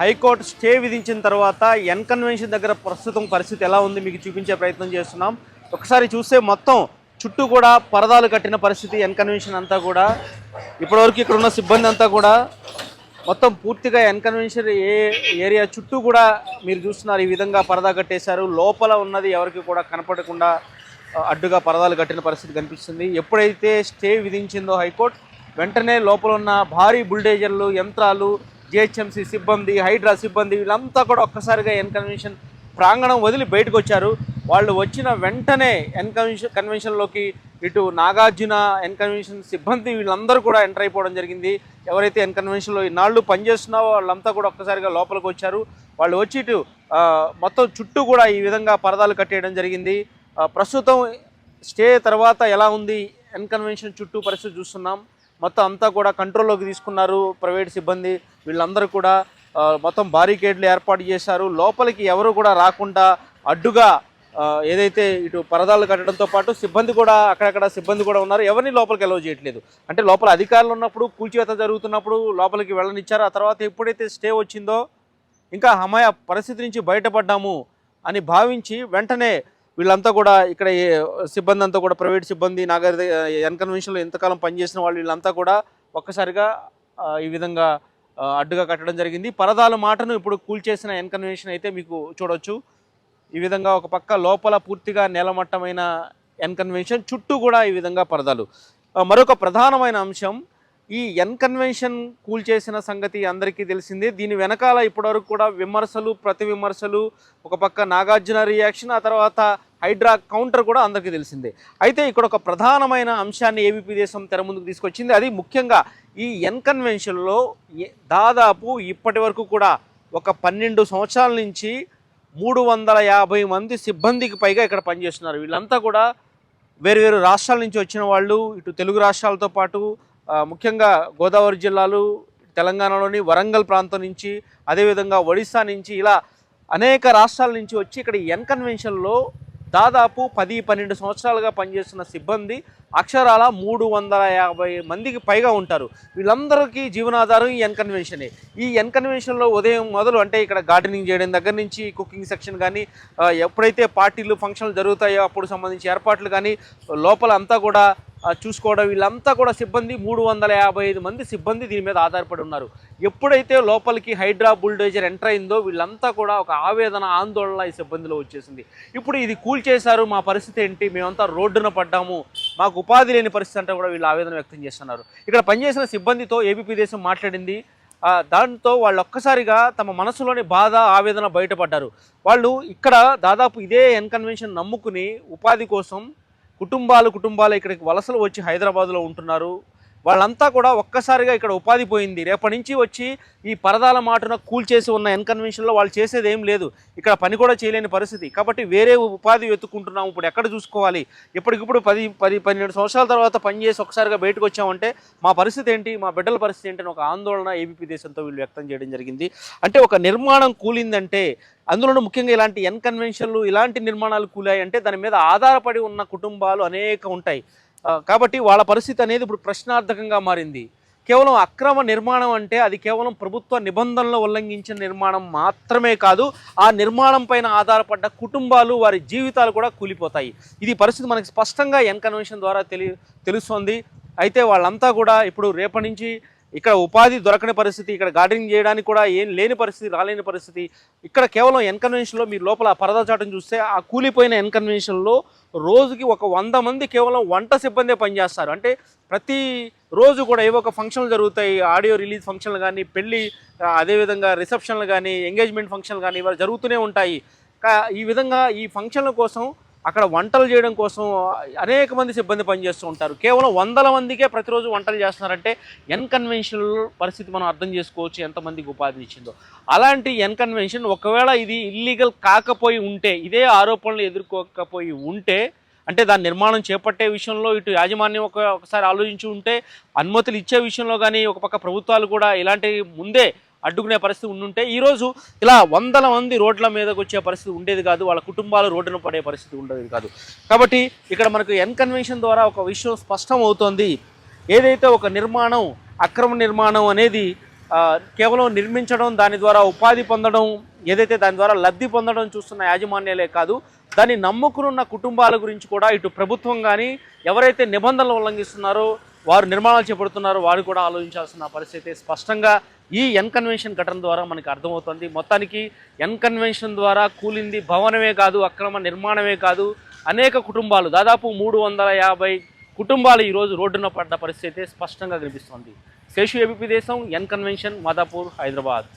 High court stay విధించిన తర్వాత N convention దగ్గర ప్రస్తుతం పరిస్థితి ఎలా ఉంది మీకు చూపించే ప్రయత్నం చేస్తున్నాం. ఒకసారి చూస్తే మొత్తం చుట్టూ కూడా పరదాలు కట్టిన పరిస్థితి ఎన్ కన్వెన్షన్ అంతా కూడా. ఇప్పటివరకు ఇక్కడ ఉన్న సిబ్బంది అంతా కూడా మొత్తం పూర్తిగా ఎన్ కన్వెన్షన్ ఏ ఏరియా చుట్టూ కూడా మీరు చూస్తున్నారు ఈ విధంగా పరదా కట్టేశారు. లోపల ఉన్నది ఎవరికి కూడా కనపడకుండా అడ్డుగా పరదాలు కట్టిన పరిస్థితి కనిపిస్తుంది. ఎప్పుడైతే స్టే విధించిందో హైకోర్టు వెంటనే లోపల ఉన్న భారీ బుల్డేజర్లు యంత్రాలు జిహెచ్ఎంసీ సిబ్బంది హైడ్రా సిబ్బంది వీళ్ళంతా కూడా ఒక్కసారిగా ఎన్ కన్వెన్షన్ ప్రాంగణం వదిలి బయటకు వచ్చారు వాళ్ళు వచ్చిన వెంటనే ఎన్ కన్వెన్షన్ కన్వెన్షన్లోకి ఇటు నాగార్జున ఎన్ కన్వెన్షన్ సిబ్బంది వీళ్ళందరూ కూడా ఎంటర్ అయిపోవడం జరిగింది. ఎవరైతే ఎన్ కన్వెన్షన్లో ఇన్నాళ్ళు పనిచేస్తున్నారో వాళ్ళంతా కూడా ఒక్కసారిగా లోపలికి వచ్చారు. వాళ్ళు వచ్చి ఇటు మొత్తం చుట్టూ కూడా ఈ విధంగా పరదాలు కట్టేయడం జరిగింది. ప్రస్తుతం స్టే తర్వాత ఎలా ఉంది? ఎన్ కన్వెన్షన్ చుట్టూ పరిస్థితి చూస్తున్నాం. మొత్తం అంతా కూడా కంట్రోల్లోకి తీసుకున్నారు ప్రైవేట్ సిబ్బంది. వీళ్ళందరూ కూడా మొత్తం బారికేడ్లు ఏర్పాటు చేశారు. లోపలికి ఎవరు కూడా రాకుండా అడ్డుగా ఏదైతే ఇటు పరదాలు కట్టడంతో పాటు సిబ్బంది కూడా అక్కడక్కడ సిబ్బంది కూడా ఉన్నారు. ఎవరిని లోపలికి ఎలవ్ చేయట్లేదు. అంటే లోపల అధికారులు ఉన్నప్పుడు కూల్చివేత జరుగుతున్నప్పుడు లోపలికి వెళ్ళనిచ్చారు. ఆ తర్వాత ఎప్పుడైతే స్టే వచ్చిందో ఇంకా హమాయ పరిస్థితి నుంచి బయటపడ్డాము అని భావించి వెంటనే వీళ్ళంతా కూడా ఇక్కడ ఏ- సిబ్బంది అంతా కూడా ప్రైవేట్ సిబ్బంది నాగర్ ఎన్కన్వెన్షన్లో ఎంతకాలం పనిచేసిన వాళ్ళు వీళ్ళంతా కూడా ఒక్కసారిగా ఈ విధంగా అడ్డుగా కట్టడం జరిగింది. పరదాల మాటను ఇప్పుడు కూల్చేసిన ఎన్కన్వెన్షన్ అయితే మీకు చూడవచ్చు ఈ విధంగా ఒక పక్క లోపల పూర్తిగా నేలమట్టమైన ఎన్కన్వెన్షన్ చుట్టూ కూడా ఈ విధంగా పరదాలు. మరొక ప్రధానమైన అంశం ఈ ఎన్కన్వెన్షన్ కూల్చేసిన సంగతి అందరికీ తెలిసిందే. దీని వెనకాల ఇప్పటివరకు కూడా విమర్శలు ప్రతి విమర్శలు ఒక పక్క నాగార్జున రియాక్షన్ ఆ తర్వాత హైడ్రా కౌంటర్ కూడా అందరికీ తెలిసిందే. అయితే ఇక్కడ ఒక ప్రధానమైన అంశాన్ని ఏబీపీ దేశం తెర ముందుకు తీసుకొచ్చింది. అది ముఖ్యంగా ఈ ఎన్కన్వెన్షన్లో ఏ- దాదాపు ఇప్పటి వరకు కూడా ఒక పన్నెండు సంవత్సరాల నుంచి మూడు వందల యాభై మంది సిబ్బందికి పైగా ఇక్కడ పనిచేస్తున్నారు. వీళ్ళంతా కూడా వేరు వేరు రాష్ట్రాల నుంచి వచ్చిన వాళ్ళు ఇటు తెలుగు రాష్ట్రాలతో పాటు ముఖ్యంగా గోదావరి జిల్లాలు తెలంగాణలోని వరంగల్ ప్రాంతం నుంచి అదేవిధంగా ఒడిశా నుంచి ఇలా అనేక రాష్ట్రాల నుంచి వచ్చి ఇక్కడ ఈ దాదాపు పది పన్నెండు సంవత్సరాలుగా పనిచేస్తున్న సిబ్బంది అక్షరాల మూడు వందల యాభై మందికి పైగా ఉంటారు. వీళ్ళందరికీ జీవనాధారం ఈ ఎన్కన్వెన్షనే. ఈ ఎన్కన్వెన్షన్లో ఉదయం మొదలు అంటే ఇక్కడ గార్డెనింగ్ చేయడం దగ్గర నుంచి కుకింగ్ సెక్షన్ కానీ ఎప్పుడైతే పార్టీలు ఫంక్షన్లు జరుగుతాయో అప్పుడు సంబంధించి ఏర్పాట్లు కానీ లోపల అంతా కూడా చూసుకోవడం. వీళ్ళంతా కూడా సిబ్బంది మూడు వందల యాభై ఐదు మంది సిబ్బంది దీని మీద ఆధారపడి ఉన్నారు. ఎప్పుడైతే లోపలికి హైడ్రా బుల్డోజర్ ఎంటర్ అయిందో వీళ్ళంతా కూడా ఒక ఆవేదన ఆందోళన ఈ సిబ్బందిలో వచ్చేసింది. ఇప్పుడు ఇది కూల్ చేశారు. మా పరిస్థితి ఏంటి? మేమంతా రోడ్డున పడ్డాము. మాకు ఉపాధి లేని పరిస్థితి అంటే కూడా వీళ్ళు ఆవేదన వ్యక్తం చేస్తున్నారు. ఇక్కడ పనిచేసిన సిబ్బందితో ఏబీపీ దేశం మాట్లాడింది. దాంతో వాళ్ళు ఒక్కసారిగా తమ మనసులోని బాధ ఆవేదన బయటపడ్డారు. వాళ్ళు ఇక్కడ దాదాపు ఇదే ఎన్కన్వెన్షన్ నమ్ముకుని ఉపాధి కోసం కుటుంబాలు కుటుంబాలు ఇక్కడికి వలసలు వచ్చి హైదరాబాద్లో ఉంటున్నారు. వాళ్ళంతా కూడా ఒక్కసారిగా ఇక్కడ ఉపాధి పోయింది. రేపటి నుంచి వచ్చి ఈ పరదాల మాటన కూల్చేసి ఉన్న ఎన్కన్వెన్షన్లో వాళ్ళు చేసేది ఏం లేదు. ఇక్కడ పని కూడా చేయలేని పరిస్థితి. కాబట్టి వేరే ఉపాధి వెతుక్కుంటున్నాము ఇప్పుడు ఎక్కడ చూసుకోవాలి? ఇప్పటికిప్పుడు పది పది పన్నెండు సంవత్సరాల తర్వాత పని చేసి ఒకసారిగా బయటకు వచ్చామంటే మా పరిస్థితి ఏంటి? మా బిడ్డల పరిస్థితి ఏంటి? అని ఒక ఆందోళన ఏబీపీ దేశంతో వీళ్ళు వ్యక్తం చేయడం జరిగింది. అంటే ఒక నిర్మాణం కూలిందంటే అందులోనూ ముఖ్యంగా ఇలాంటి ఎన్ కన్వెన్షన్లు ఇలాంటి నిర్మాణాలు కూలాయి అంటే దాని మీద ఆధారపడి ఉన్న కుటుంబాలు అనేక ఉంటాయి. కాబట్టి వాళ్ళ పరిస్థితి అనేది ఇప్పుడు ప్రశ్నార్థకంగా మారింది. కేవలం అక్రమ నిర్మాణం అంటే అది కేవలం ప్రభుత్వ నిబంధనలు ఉల్లంఘించిన నిర్మాణం మాత్రమే కాదు ఆ నిర్మాణం పైన ఆధారపడ్డ కుటుంబాలు వారి జీవితాలు కూడా కూలిపోతాయి. ఇది పరిస్థితి మనకి స్పష్టంగా ఎన్ కన్వెన్షన్ ద్వారా తెలి తెలుస్తుంది. అయితే వాళ్ళంతా కూడా ఇప్పుడు రేపటి నుంచి ఇక్కడ ఉపాధి దొరకని పరిస్థితి ఇక్కడ గార్డెనింగ్ చేయడానికి కూడా ఏం లేని పరిస్థితి రాలేని పరిస్థితి. ఇక్కడ కేవలం ఎన్కన్వెన్షన్లో మీరు లోపల పరదా చాటం చూస్తే ఆ కూలిపోయిన ఎన్కన్వెన్షన్లో రోజుకి ఒక వంద మంది కేవలం వంట సిబ్బందే పనిచేస్తారు. అంటే ప్రతి రోజు కూడా ఏవో ఒక ఫంక్షన్లు జరుగుతాయి ఆడియో రిలీజ్ ఫంక్షన్లు కానీ పెళ్ళి అదేవిధంగా రిసెప్షన్లు కానీ ఎంగేజ్మెంట్ ఫంక్షన్లు కానీ ఇవాళ జరుగుతూనే ఉంటాయి. కా- ఈ విధంగా ఈ ఫంక్షన్ల కోసం అక్కడ వంటలు చేయడం కోసం అనేక మంది సిబ్బంది పనిచేస్తూ ఉంటారు. కేవలం వందల మందికే ప్రతిరోజు వంటలు చేస్తున్నారంటే ఎన్కన్వెన్షనల్ పరిస్థితి మనం అర్థం చేసుకోవచ్చు ఎంతమందికి ఉపాధి ఇచ్చిందో. అలాంటి ఎన్ కన్వెన్షన్ ఒకవేళ ఇది ఇల్లీగల్ కాకపోయి ఉంటే ఇదే ఆరోపణలు ఎదుర్కోకపోయి ఉంటే అంటే దాని నిర్మాణం చేపట్టే విషయంలో ఇటు యాజమాన్యం ఒక ఒకసారి ఆలోచించి ఉంటే అనుమతులు ఇచ్చే విషయంలో కానీ ఒక పక్క ప్రభుత్వాలు కూడా ఇలాంటి ముందే అడ్డుకునే పరిస్థితి ఉండుంటే ఈరోజు ఇలా వందల మంది రోడ్ల మీదకి వచ్చే పరిస్థితి ఉండేది కాదు వాళ్ళ కుటుంబాలు రోడ్డున పడే పరిస్థితి ఉండేది కాదు. కాబట్టి ఇక్కడ మనకు ఎన్ కన్వెన్షన్ ద్వారా ఒక విషయం స్పష్టం అవుతోంది ఏదైతే ఒక నిర్మాణం అక్రమ నిర్మాణం అనేది కేవలం నిర్మించడం దాని ద్వారా ఉపాధి పొందడం ఏదైతే దాని ద్వారా లబ్ధి పొందడం చూస్తున్న యాజమాన్యాలే కాదు దాన్ని నమ్ముకునున్న కుటుంబాల గురించి కూడా ఇటు ప్రభుత్వం కానీ ఎవరైతే నిబంధనలు ఉల్లంఘిస్తున్నారో వారు నిర్మాణాలు చేపడుతున్నారో వారు కూడా ఆలోచించాల్సిన పరిస్థితి స్పష్టంగా ఈ ఎన్కన్వెన్షన్ ఘటన ద్వారా మనకి అర్థమవుతుంది. మొత్తానికి ఎన్కన్వెన్షన్ ద్వారా కూలింది భవనమే కాదు అక్రమ నిర్మాణమే కాదు అనేక కుటుంబాలు దాదాపు మూడు వందల యాభై కుటుంబాలు ఈరోజు రోడ్డున పడ్డ పరిస్థితి స్పష్టంగా కనిపిస్తోంది. శేషు ఏబీపీ దేశం ఎన్ కన్వెన్షన్ మాదాపూర్ హైదరాబాద్.